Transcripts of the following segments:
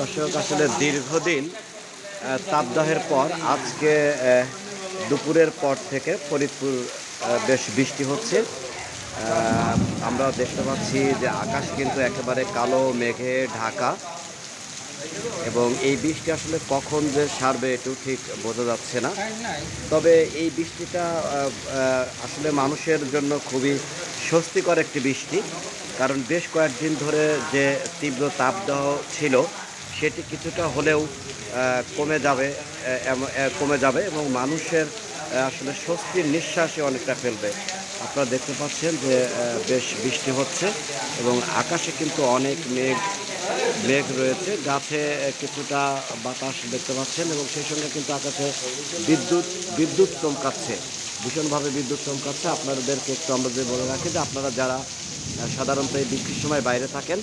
দর্শক, আসলে দীর্ঘদিন তাপদাহের পর আজকে দুপুরের পর থেকে ফরিদপুর বেশ বৃষ্টি হচ্ছে। আমরা দেখতে পাচ্ছি যে আকাশ কিন্তু একেবারে কালো মেঘে ঢাকা। এবং এই বৃষ্টি আসলে কখন যে সারবে এটাও ঠিক বোঝা যাচ্ছে না। তবে এই বৃষ্টিটা আসলে মানুষের জন্য খুবই স্বস্তিকর একটি বৃষ্টি। কারণ বেশ কয়েকদিন ধরে যে তীব্র তাপদাহ ছিল, সেটি কিছুটা হলেও কমে যাবে কমে যাবে এবং মানুষের আসলে স্বস্তির নিঃশ্বাসে অনেকটা ফেলবে। আপনারা দেখতে পাচ্ছেন যে বেশ বৃষ্টি হচ্ছে এবং আকাশে কিন্তু অনেক মেঘ মেঘ রয়েছে। গাছে কিছুটা বাতাস দেখতে পাচ্ছেন এবং সেই সঙ্গে কিন্তু আকাশে বিদ্যুৎ বিদ্যুৎ চমকাচ্ছে। ভীষণভাবে বিদ্যুৎ চমকাচ্ছে। আপনাদেরকে একটু আমরা যে বলে রাখি যে আপনারা যারা সাধারণত এই বৃষ্টির সময় বাইরে থাকেন।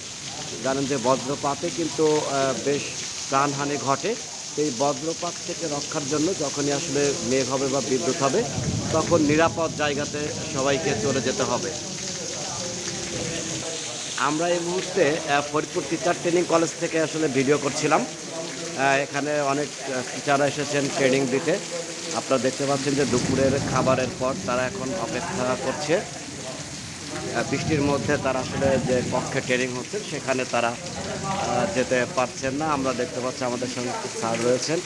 জানেন যে বজ্রপাতে কিন্তু বেশ প্রাণহানি ঘটে। এই বজ্রপাত থেকে রক্ষার জন্য যখনই আসলে মেঘ হবে বা বিদ্যুৎ হবে, তখন নিরাপদ জায়গাতে সবাইকে চলে যেতে হবে। আমরা এই মুহূর্তে ফরিদপুর টিচার ট্রেনিং কলেজ থেকে আসলে ভিডিও করছিলাম। এখানে অনেক টিচাররা এসেছেন ট্রেনিং দিতে। আপনারা দেখতে পাচ্ছেন যে দুপুরের খাবারের পর তারা এখন অপেক্ষা করছে। বৃষ্টির মধ্যে তারা আসলে যে কক্ষে ট্রেনিং হচ্ছে, সেখানে তারা যেতে পারছেন না। আমরা দেখতে পাচ্ছি আমাদের সঙ্গে স্যার রয়েছেন।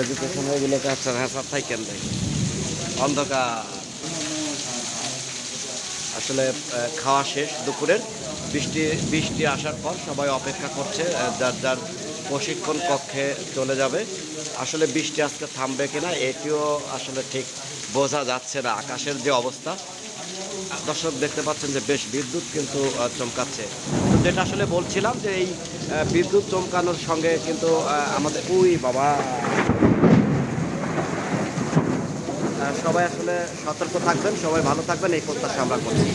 এডুকেশন এগুলোকে আচ্ছা হ্যাঁ স্যার, থাকেন ভাই। অন্ধকার। আসলে খাওয়া শেষ দুপুরের। বৃষ্টি বৃষ্টি আসার পর সবাই অপেক্ষা করছে যার যার প্রশিক্ষণ কক্ষে চলে যাবে। আসলে বৃষ্টি আজকে থামবে কিনা এটিও আসলে ঠিক বোঝা যাচ্ছে না। আকাশের যে অবস্থা, দর্শক দেখতে পাচ্ছেন যে বেশ বিদ্যুৎ কিন্তু চমকাচ্ছে। যেটা আসলে বলছিলাম যে এই বিদ্যুৎ চমকানোর সঙ্গে কিন্তু আমাদের, উই বাবা! সবাই আসলে সতর্ক থাকবেন, সবাই ভালো থাকবেন, এই প্রত্যাশা আমরা করছি।